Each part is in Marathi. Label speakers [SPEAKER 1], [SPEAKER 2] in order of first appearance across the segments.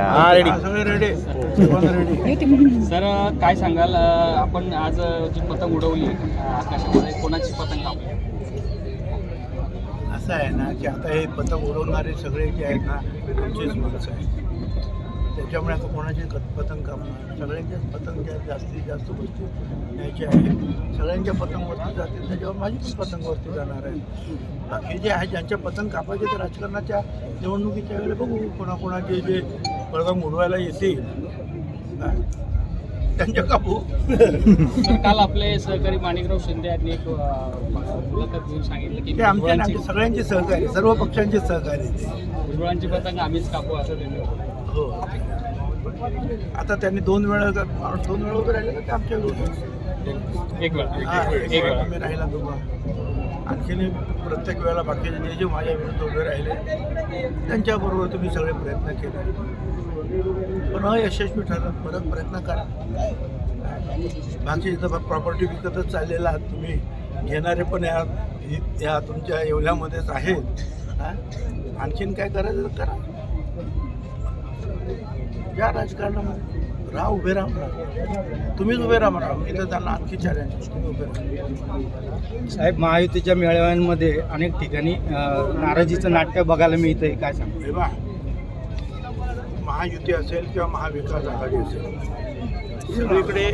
[SPEAKER 1] रेडी
[SPEAKER 2] सगळे रेडी
[SPEAKER 3] सर काय सांगाल आपण आज जी पतंग उडवली आकाशामध्ये कोणाची पतंग कापली
[SPEAKER 2] असं आहे ना की आता हे पतंग उडवणारे सगळे जे आहेत ना आमचेच माणसं आहेत. त्याच्यामुळे आता कोणाचे पतंग कापणार? सगळ्यांच्याच पतंग ज्या जास्तीत जास्त वस्तू न्यायच्या आहेत. सगळ्यांच्या पतंग वरती जातील त्याच्यावर माझी पण पतंग वरती जाणार आहे. बाकी जे आहे ज्यांच्या पतंग कापायचे ते राजकारणाच्या निवडणुकीच्या वेळेला बघू कोणाकोणाचे जे पतंग उडवायला येतील त्यांच्या कापू
[SPEAKER 3] काल आपले सहकारी माणिकराव शिंदे यांनी एक अ, मुलाखत घेऊन सांगितलं की
[SPEAKER 2] ते आमच्या आमचे सगळ्यांचे सहकारी सर्व पक्षांचे सहकारी ते.
[SPEAKER 3] भुजबळांची पतंग आम्हीच कापू असं त्यांनी.
[SPEAKER 2] हो. आता त्यांनी दोन वेळा जर दोन वेळा उभे राहिले तर ते आमच्या विरोधात.
[SPEAKER 3] एक वेळा.
[SPEAKER 2] एक
[SPEAKER 3] एक
[SPEAKER 2] वेळा. राहिला आणखीन प्रत्येक वेळेला बाकीचे जे जे माझ्या विरुद्ध उभे राहिले त्यांच्याबरोबर तुम्ही सगळे प्रयत्न केले. पण अयशस्वी ठरलं. परत प्रयत्न करा. बाकी इथं प्रॉपर्टी विकतच चाललेला आहात तुम्ही. घेणारे पण या या तुमच्या येवल्यामध्येच आहेत. आणखीन काय करायचं करा? या राजकारणामध्ये. राहा उभे राहा. तुम्हीच उभे राहा म्हणा. मी तर त्यांना आणखी चॅलेंज उभे
[SPEAKER 1] साहेब महायुतीच्या मेळाव्यांमध्ये अनेक ठिकाणी नाराजीचं नाट्य बघायला मिळतंय. काय सांग
[SPEAKER 2] बा महायुती असेल किंवा महाविकास आघाडी असेल सगळीकडे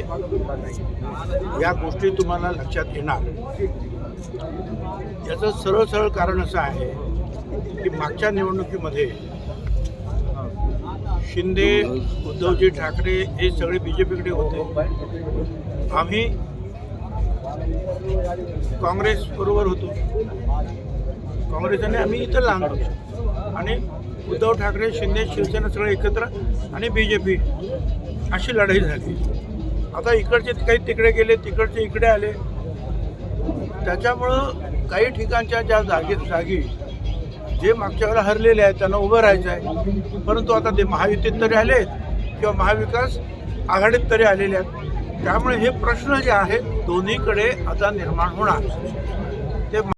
[SPEAKER 2] या गोष्टी तुम्हाला लक्षात येणार. याचं सरळ सरळ कारण असं आहे की मागच्या निवडणुकीमध्ये शिंदे उद्धवजी ठाकरे हे सगळे बी जे पीकडे होते. आम्ही काँग्रेस बरोबर होतो. काँग्रेसने आम्ही इथं लहान होतो आणि उद्धव ठाकरे शिंदे शिवसेना सगळे एकत्र आणि बी जे पी अशी लढाई झाली. आता इकडचे काही तिकडे गेले तिकडचे इकडे आले. त्याच्यामुळं काही ठिकाणच्या ज्या जागी जागी जे मागच्या वेळेला हरलेले आहेत त्यांना उभं राहायचं आहे. परंतु आता ते महायुतीत तरी आले आहेत किंवा महाविकास आघाडीत तरी आलेले आहेत. त्यामुळे हे प्रश्न जे आहेत दोन्हीकडे आता निर्माण होणार. ते